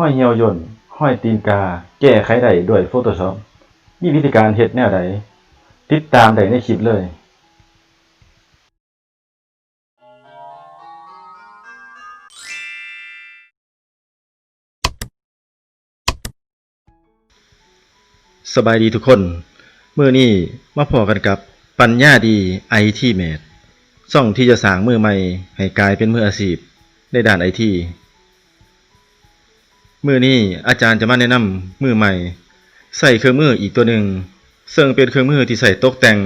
ห้อยเหี่ยวย่นห้อยตีนกา แก้ไขได้ด้วย Photoshop มีวิธีการเฮ็ดแนวใดติดตามได้ในคลิปเลยสบายดีทุกคนเมื้อนี้มาพอกันกับปัญญาดี IT m a t ช่องที่จะสร้างมือใหม่ให้กลายเป็นมืออาชีพในด้านไอที มือนี้อาจารย์จะมาแนะนำมือใหม่ใส่เครื่องมืออีกตัวหนึ่งซึ่งเป็นเครื่องมือที่ใส่ตกแต่ง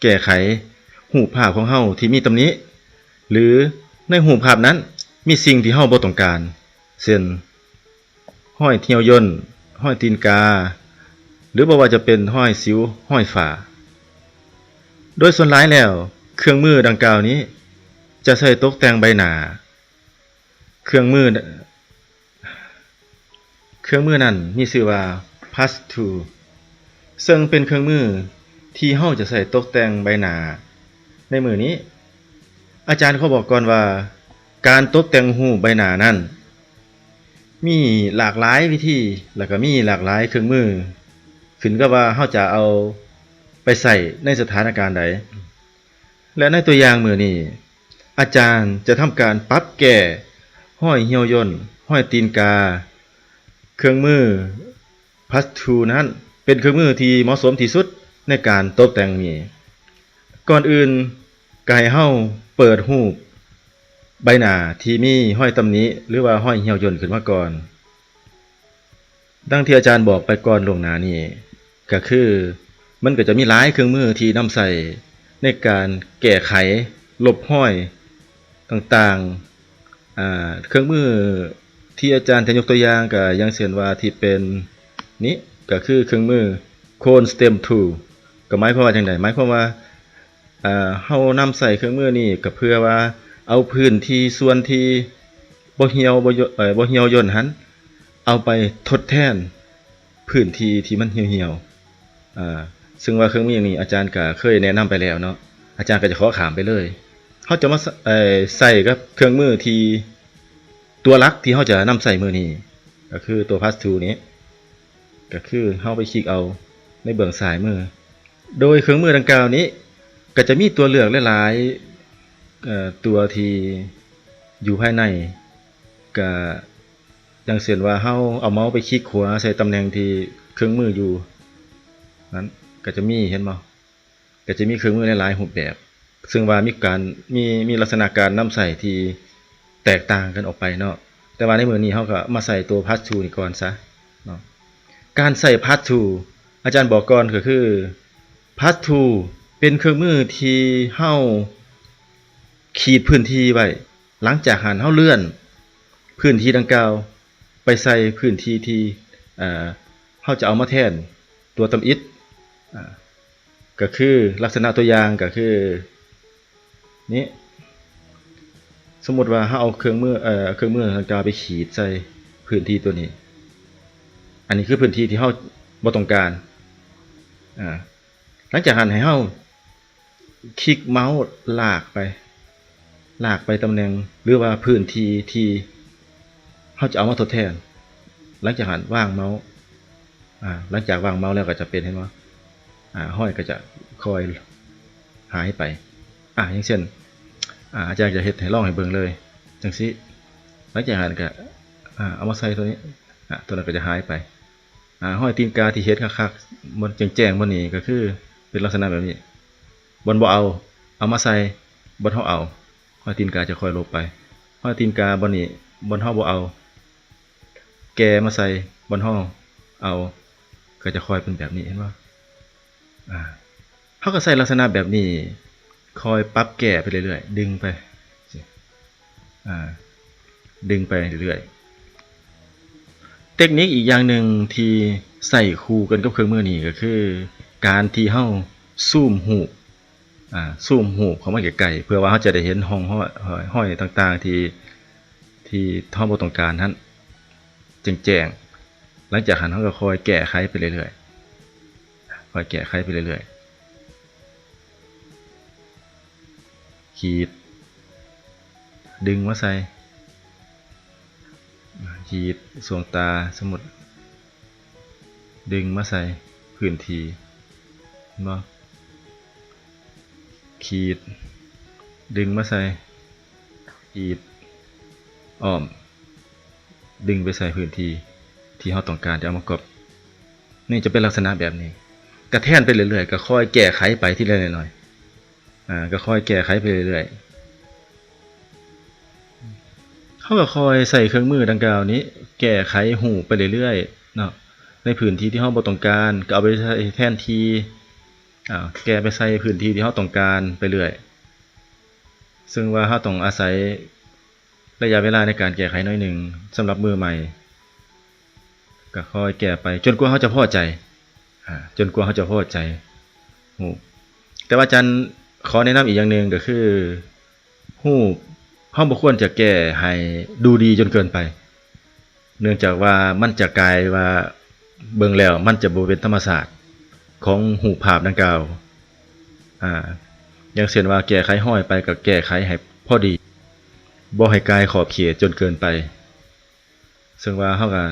แก้ไข หูภาพของเฮาที่มีตำหนี้ หรือในหูภาพนั้นมีสิ่งที่เฮาบ่ต้องการเช่นห้อยเที่ยวยนต์ห้อยตีนกา หรือบ่ว่าจะเป็นห้อยสิวห้อยฝาโดยส่วนหลายแล้ว เครื่องมือดังกล่าวนี้ จะใช้ตกแต่งใบหน้าเครื่องมือ เครื่องมือนั้นมีชื่อว่า Pass to ซึ่งเป็นเครื่องมือที่เฮาจะใช้ตกแต่งใบหน้าในมือนี้ อาจารย์เขาบอกก่อนว่า การตกแต่งหูปใบหน้านั้น มีหลากหลายวิธีแล้วก็มีหลากหลายเครื่องมือขึ้นกับว่าเฮาจะเอาไปใส่ในสถานการณ์ใดและในตัวอย่างมือนี้อาจารย์จะทำการปรับแก้ห้อยเหี่ยวย่นห้อยตีนกา เครื่องมือพัสทูนั้น เป็นเครื่องมือที่เหมาะสมที่สุดในการตกแต่งนี้ก่อนอื่นก็ให้เฮาเปิดรูปใบหน้าที่มีห้อยตำหนี้หรือว่าห้อยเหี่ยวย่นขึ้นมาก่อน ดังที่อาจารย์บอกไปก่อนลวงหน้านี้ก็คือมันก็จะมีหลายเครื่องมือที่นำใส่ในการแก้ไขลบห้อยต่างๆเครื่องมือ ที่อาจารย์จะยกตัวอย่างก็อย่างเช่นว่าที่เป็นนี้ก็คือเครื่องมือ Cone Stem Tool ก็หมายความว่าจังไดหมายความว่าอ่าเฮานำใส่เครื่องมือนี้ก็เพื่อว่าเอาพื้นที่ส่วนที่บ่เหี่ยวบ่เอ่อบ่เหี่ยวย่นหันเอาไปทดแทนพื้นที่ที่มันเหี่ยวๆอ่าซึ่งว่าเครื่องมืออย่างนี้อาจารย์ก็เคยแนะนำไปแล้วเนาะอาจารย์ก็จะขอขามไปเลยเขาจะมาเอ่อใส่กับเครื่องมือที่ ตัวลักที่เขาจะนำใส่มือนี้ก็คือตัว pass to นี้ ก็คือเขาไปคลิกเอาในเบื้องซ้ายมือ โดยเครื่องมือดังกล่าวนี้ ก็จะมีตัวเลือกหลายๆตัวที่อยู่ภายในก็อย่างเช่นว่าเขาเอาเมาส์ไปคลิกขวาใส่ตำแหน่งที่เครื่องมืออยู่นั้นก็จะมีเห็นบ่ก็จะมีเครื่องมือหลายๆรูปแบบ ซึ่งว่ามีการมีมีลักษณะการนำใส่ที่ แตกต่างกันออกไปเนาะแต่ว่าในมือนี้เขาก็มาใส่ตัวพัสทูนี่ก่อนซะเนาะการใส่พัสทูอาจารย์บอกก่อนก็คือพัสทูเป็นเครื่องมือที่เฮาขีดพื้นที่ไว้หลังจากหันเฮาเลื่อน พื้นที่ดังกล่าว ไปใส่พื้นที่ที่เอ่อเฮาจะเอามาแทนตัวตำอิดก็คือลักษณะตัวอย่างก็คือนี้ สมมติว่าถ้าเอาเครื่องมือเอ่อเครื่องมือทางการไปขีดใส่พื้นที่ตัวนี้ อันนี้คือพื้นที่ที่เฮาบ่ต้องการอ่าหลังจากหันให้เฮาคลิกเมาส์ลากไป ลากไปตำแหน่งหรือว่าพื้นที่ที่เฮาจะเอามาทดแทน หลังจากหันว่างเมาส์อ่าหลังจากว่างเมาส์แล้วก็จะเป็นเห็นว่าอ่าห้อยก็จะคอยหายไปอ่าอย่างเช่น อาจารย์จะเฮ็ดให้ลองให้เบิ่งเลยจังซี่หลังจากนั้นก็เอามาใส่ตัวนี้อตัวนั้นก็จะหายไปห้อยตีนกาที่เฮ็ดคักๆบนแจ้งๆบนนี้ก็คือเป็นลักษณะแบบนี้บนบ่เอาเอามาใส่บนเฮาเอาห้อยตีนกาจะคอยลบไปห้อยตีนกาบนนี้บนเฮาบ่เอา แกมาใส่บนเฮาเอาก็จะคอยเป็นแบบนี้เห็นว่าอ่าเขาก็ใส่ลักษณะแบบนี้ คอยปรับแก้ไปเรื่อยๆ ดึงไปดึงไปเรื่อยๆ เทคนิคอีกอย่างหนึ่งที่ใส่คู่กันกับเครื่องมือนี้ก็คือ การที่เฮาซูมหูปอ่าซูมหูปของมันไกลๆเพื่อว่าเขาจะได้เห็นห้องห้อยห้อยต่างๆที่ที่ท่อบต้องการนั้นแจ้งๆหลังจากหันเขาก็คอยแก้ไขไปเรื่อยๆคอยแก้ไขไปเรื่อยๆ ขีด ดึงมาใส่ขีดสวงตาสมุด ดึงมาใส่พื้นทีนบ่ขีด ดึงมาใส่ขีดอ้อม ดึงไปใส่พื้นที่ที่เราต้องการจะเอามากบนี่จะเป็นลักษณะแบบนี้กระแทนไปเรื่อยๆก็ค่อยแก้ไขไปทีละหน่อย อ่าก็ค่อยแก้ไขไปเรื่อยๆเขาก็ค่อยใส่เครื่องมือดังกล่าวนี้ แก้ไขหูไปเรื่อยๆเนาะในพื้นที่ที่เราบ่ต้องการก็เอาไปใส่แทนที่อ่าแก้ไปใส่พื้นที่ที่เราต้องการไปเรื่อยซึ่งว่าเราต้องอาศัยระยะเวลาในการแก้ไขน้อยหนึ่งสำหรับมือใหม่ก็ค่อยแก้ไป จนกว่าเขาจะพอใจอจนกว่าเขาจะพอใจแต่ว่าอาจารย์ ขอแนะนำอีกอย่างหนึ่งก็คือหูเขาบ่ควรจะแก้ให้ดูดีจนเกินไป เนื่องจากว่ามันจะกลายว่าเบิ่งแล้วมันจะบ่เป็นธรรมศาสตร์ของหูภาพดังกล่าวอ่าอย่างเช่นว่าแก้ไขห้อยไปก็แก้ไขให้พอดีบ่ให้กายขอบเขตจนเกินไป ซึ่งว่าเฮาก็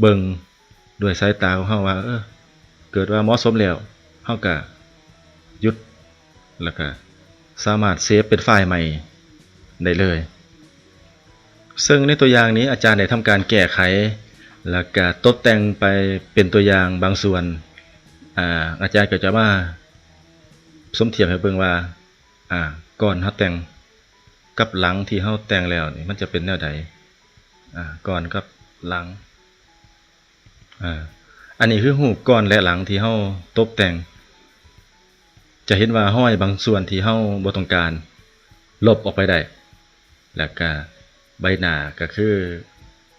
เบิ่งด้วยสายตาของเฮาว่าเออเกิดว่าเหมาะสมแล้วเฮาก็ ยุด แล้วก็สามารถเซฟเป็นไฟล์ใหม่ได้เลย ซึ่งในตัวอย่างนี้อาจารย์ได้ทำการแก้ไข แล้วก็ตกแต่งไปเป็นตัวอย่างบางส่วน อ่าอาจารย์ก็จะมาสมเทียบให้เบิ่งว่าอ่าก่อนเฮาแต่งกับหลังที่เฮาแต่งแล้วนี่มันจะเป็นแนวใดอ่าก่อนกับหลังอ่าอันนี้คือรูก่อนและหลังที่เฮาตกแต่ง จะเห็นว่าห้อยบางส่วนที่เฮาบ่ต้องการลบออกไปได้ แล้วก็ใบหน้าก็คือ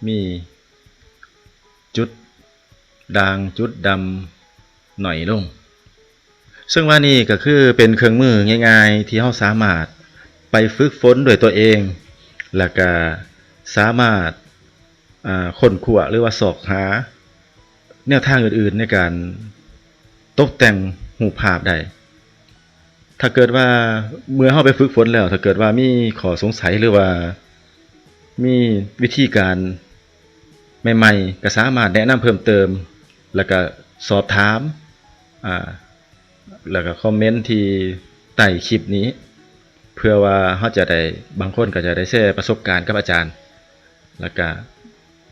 มีจุดด่างจุดดำหน่อยลง ซึ่งว่านี่ก็คือเป็นเครื่องมือง่าย ๆ ที่เฮาสามารถไปฝึกฝนด้วยตัวเอง แล้วก็สามารถค้นคว้าหรือว่าสอกหา แนวทางอื่นๆในการตกแต่งหูภาพได้ ถ้าเกิดว่าเมื่อเฮาไปฝึกฝนแล้ว ถ้าเกิดว่ามีข้อสงสัยหรือว่า มีวิธีการใหม่ๆก็สามารถแนะนำเพิ่มเติม แล้วก็สอบถามอ่าแล้วก็คอมเมนต์ที่ใต้คลิปนี้ เพื่อว่าเฮาจะได้บางคนก็จะได้แชร์ประสบการณ์กับอาจารย์ แล้วก็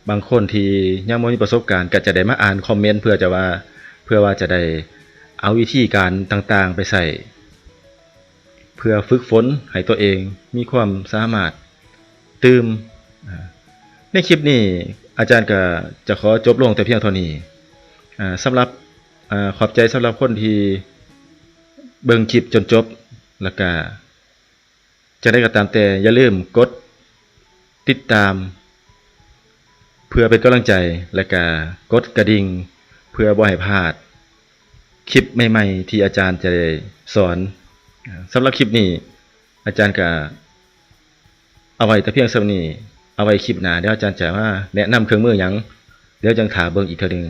บางคนที่ยังบ่มีประสบการณ์ก็จะได้มาอ่านคอมเมนต์เพื่อจะว่าเพื่อว่าจะได้เอาวิธีการต่างๆ ไปใส่ เพื่อฝึกฝนให้ตัวเองมีความสามารถตื่มในคลิปนี้อาจารย์ก็จะขอจบลงแต่เพียงเท่านี้สำหรับอขอบใจสำหรับคนที่เบิ่งคลิปจนจบแล้วก็จะได้ก็ตามแต่อย่าลืมกดติดตาม เพื่อเป็นกำลังใจและก็กดกระดิ่ง เพื่อบ่ให้พลาด คลิปใหม่ ๆ ที่อาจารย์จะได้สอน สำหรับคลิปนี้ อาจารย์ก็เอาไว้แต่เพียงเท่านี้เอาไว้คลิปหน้าเดี๋ยวอาจารย์จะว่าแนะนำเครื่องมืออยังเดี๋ยวจังถาเบิ่งอีกเท่าหนึง